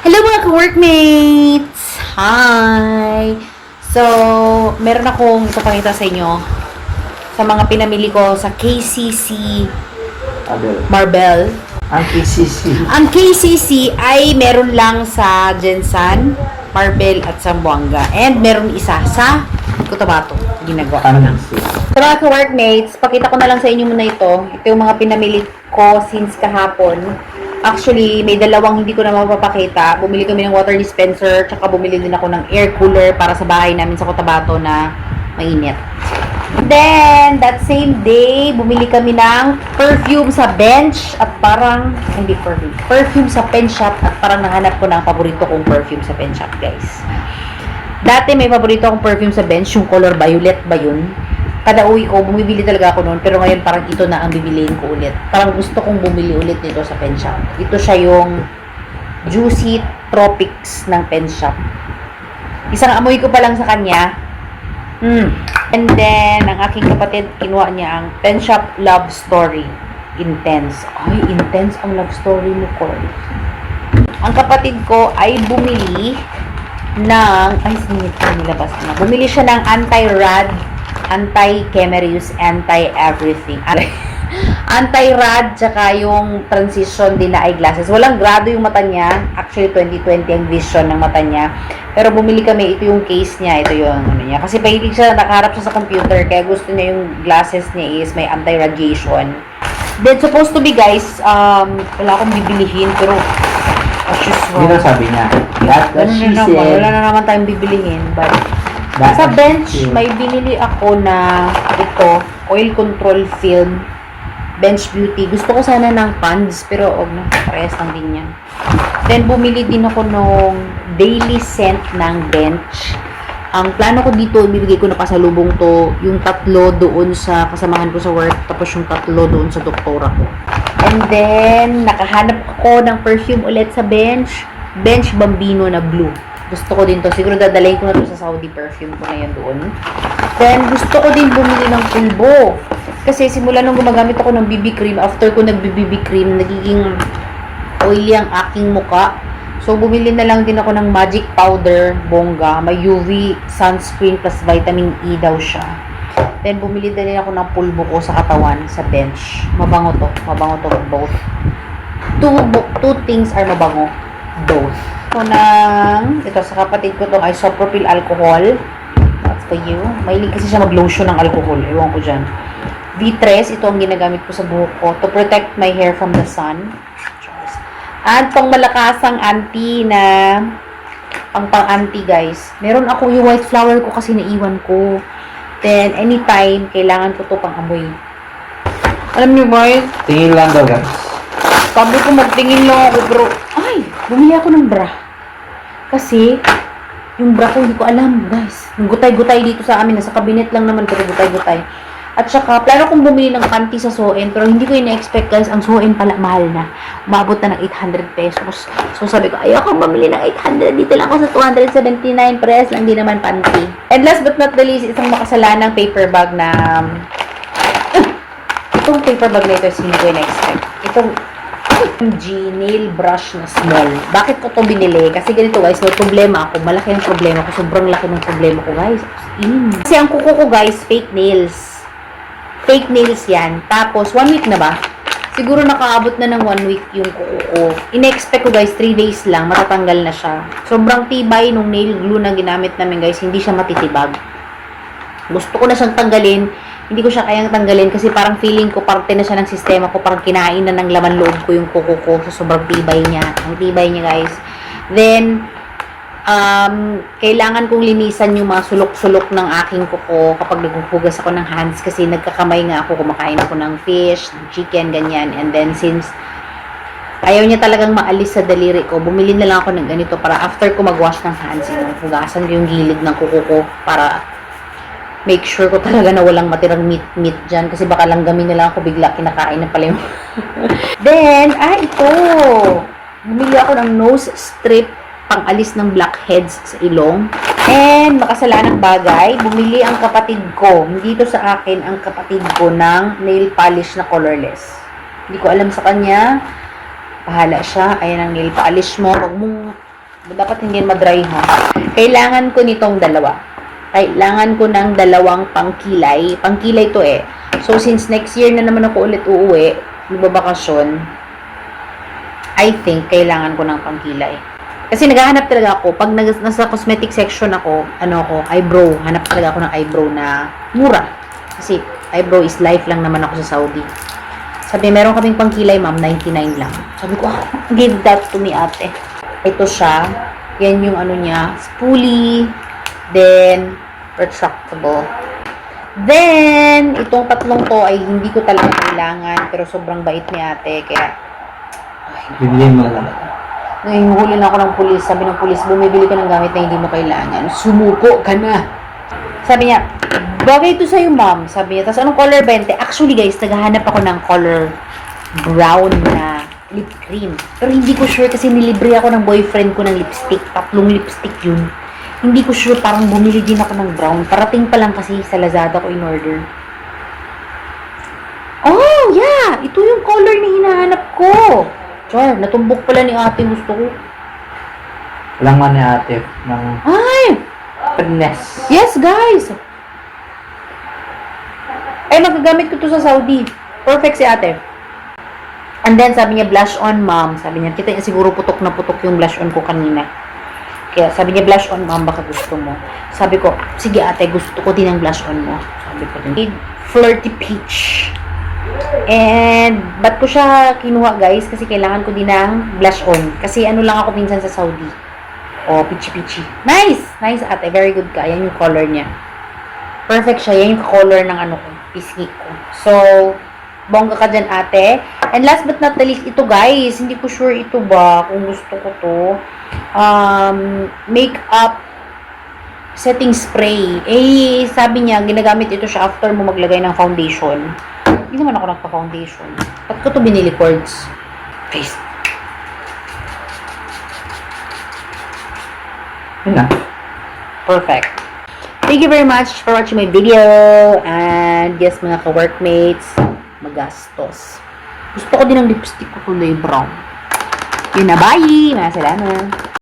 Hello mga ka-workmates! Hi! So, meron akong ipapakita sa inyo sa mga pinamili ko sa KCC Abel. Marble. Ang KCC. Ang KCC ay meron lang sa Jensan, Marble at Zamboanga. And meron isa sa Cotabato. Ginagawa ko lang. Pansin. Sa mga ka-workmates, pakita ko na lang sa inyo muna ito. Ito yung mga pinamili ko since kahapon. Actually, may dalawang hindi ko na mapapakita. Bumili kami ng water dispenser, tsaka bumili din ako ng air cooler para sa bahay namin sa Cotabato na mainit. Then, that same day, bumili kami ng perfume sa bench at parang, hindi perfume, perfume sa pen shop at parang nahanap ko ang paborito kong perfume sa pen shop, guys. Dati may paborito akong perfume sa bench, yung color violet ba yun? Kada uwi ko, bumibili talaga ako noon, pero ngayon parang ito na ang bibiliin ko ulit. Parang gusto kong bumili ulit nito sa pen shop. Ito siya yung Juicy Tropics ng pen shop. Isang amoy ko pa lang sa kanya. Mm. And then, ang aking kapatid, kinuha niya ang pen shop love story. Intense. Ay, intense ang love story mo, Cory. Ang kapatid ko ay bumili ng, ay, sinit ko nilabas na. Bumili siya ng anti-rad, anti-camerus, anti-everything. Anti-rad, tsaka yung transition din na eyeglasses. Walang grado yung mata niya. Actually, 2020 ang vision ng mata niya. Pero bumili kami, ito yung case niya, ito yung ano niya. Kasi pahilig siya, nakaharap siya sa computer, kaya gusto niya yung glasses niya is may anti-radiation. Then, supposed to be, guys, um, wala akong bibilihin, pero, as usual. Yun ang sabi niya. That what she na naman, wala na naman tayong bibilihin, but, That sa bench, said. may binili ako na ito, oil control film, bench beauty. Gusto ko sana ng pans, pero og na, parehas lang din yan. Then, bumili din ako nung daily scent ng bench. Ang plano ko dito, ibibigay ko na pasalubong to, yung tatlo doon sa kasamahan ko sa work, tapos yung tatlo doon sa doktora ko. And then, nakahanap ako ng perfume ulit sa bench. Bench Bambino na blue. Gusto ko din to. Siguro dadalhin ko na to sa Saudi perfume ko na doon. Then, gusto ko din bumili ng pulbo. Kasi simula nung gumagamit ako ng BB cream, after ko nag-BB cream, nagiging oily ang aking muka. So, bumili na lang din ako ng magic powder, bongga. May UV sunscreen plus vitamin E daw siya. Then, bumili din ako ng pulbo ko sa katawan, sa bench. Mabango to. Mabango to both. Two, two things are mabango. Both. So, ng, ito sa kapatid ko tong isopropyl alcohol. That's for you. Mahilig kasi siya mag-lotion ng alcohol. Ewan ko dyan. V3, ito ang ginagamit ko sa buhok ko to protect my hair from the sun. At pang malakasang anti na pang pang anti guys. Meron ako yung white flower ko kasi naiwan ko. Then, anytime, kailangan ko to pang amoy. Alam niyo ba, Tingin lang daw guys. sabi ko magtingin lang ako, ay, bumili ako ng bra. Kasi, yung bra ko, hindi ko alam, guys. Yung gutay-gutay dito sa amin, nasa cabinet lang naman, pero gutay-gutay. At saka, plano kong bumili ng panty sa Soen, pero hindi ko ina-expect, guys, ang Soen pala, mahal na. Umabot na ng 800 pesos. So, sabi ko, ayoko bumili ng 800, dito lang ako sa 279 press, lang di naman panty. And last but not the least, isang makasalanang paper bag na, itong paper bag na ito hindi ko ina-expect. Itong G brush na small. Bakit ko to binili? Kasi ganito guys, may problema ako. Malaki ang problema ko. Sobrang laki ng problema ko guys. In. Kasi ang kuko ko guys, fake nails. Fake nails yan. Tapos, one week na ba? Siguro nakaabot na ng one week yung kuko ko. In-expect ko guys, 3 days lang, matatanggal na siya. Sobrang tibay nung nail glue na ginamit namin guys, hindi siya matitibag. Gusto ko na siyang tanggalin, hindi ko siya kayang tanggalin kasi parang feeling ko parte na siya ng sistema ko, parang kinain na ng laman loob ko yung kuko ko sa sobrang tibay niya. Ang tibay niya, guys. Then, um, kailangan kong linisan yung mga sulok-sulok ng aking kuko kapag naghuhugas ako ng hands kasi nagkakamay nga ako, kumakain ako ng fish, chicken, ganyan. And then, since ayaw niya talagang maalis sa daliri ko, bumili na lang ako ng ganito para after ko mag-wash ng hands, yung hugasan yung gilid ng kuko ko para make sure ko talaga na walang matirang meat-meat dyan kasi baka lang gamin na lang ako bigla kinakain na pala yung then ah ito. Bumili ako ng nose strip pang alis ng blackheads sa ilong. And makasalanang bagay bumili ang kapatid ko. Hindi to sa akin ang kapatid ko ng nail polish na colorless. Hindi ko alam sa kanya. Bahala siya. Ayan ang nail polish mo. Wag mong Dapat hindi madry ha. Kailangan ko nitong dalawa. Kailangan ko ng dalawang pangkilay. Pangkilay to eh. So, since next year na naman ako ulit uuwi, magbabakasyon, I think kailangan ko ng pangkilay. Kasi naghahanap talaga ako, pag nasa cosmetic section ako, ano ako, eyebrow, hanap talaga ako ng eyebrow na mura. Kasi eyebrow is life lang naman ako sa Saudi. Sabi, meron kaming pangkilay, ma'am, 99 lang. Sabi ko, ah, give that to me, ate. Ito siya. Yan yung ano niya, spoolie, then, retractable. Then, itong tatlong to ay hindi ko talaga kailangan, pero sobrang bait ni ate, kaya, ay, Bibili mo lang. Nahihuhuli na ako ng pulis. Sabi ng pulis, bumibili ka ng gamit na hindi mo kailangan. Sumuko ka na. Sabi niya, bagay ito sa'yo, ma'am. Sabi niya, tapos anong color ba yun? Te, Actually, guys, naghahanap ako ng color brown na lip cream. Pero hindi ko sure kasi nilibre ako ng boyfriend ko ng lipstick. Tatlong lipstick yun. Hindi ko sure, parang bumili din ako ng brown. Parating pa lang kasi sa Lazada ko in order. Oh, yeah! Ito yung color na hinahanap ko. Char, natumbok pala ni ate gusto ko. Walang man ni ate ng Ay! finesse. Yes, guys! Ay, magagamit ko to sa Saudi. Perfect si ate. And then, sabi niya, blush on, ma'am. Sabi niya, kita niya siguro putok na putok yung blush on ko kanina. Kaya sabi niya, blush on, ma'am, baka gusto mo. Sabi ko, sige ate, gusto ko din ang blush on mo. Sabi ko din. Flirty peach. And, ba't ko siya kinuha, guys? Kasi kailangan ko din ng blush on. Kasi ano lang ako minsan sa Saudi. Oh, peachy-peachy. Nice! Nice, ate. Very good ka. Yan yung color niya. Perfect siya. Yan yung color ng ano ko. Pisngi ko. So, bongga ka dyan, ate. And last but not the least, ito guys. Hindi ko sure ito ba kung gusto ko to. Um, makeup setting spray. Eh, sabi niya, ginagamit ito siya after mo maglagay ng foundation. Hindi naman ako nagpa-foundation. Ba't ko to binili, cords? Face. Yun na. Perfect. Thank you very much for watching my video. And yes, mga ka-workmates, magastos. Gusto ko din ng lipstick ko kulay brown. Yun na, bye! Mga salamat.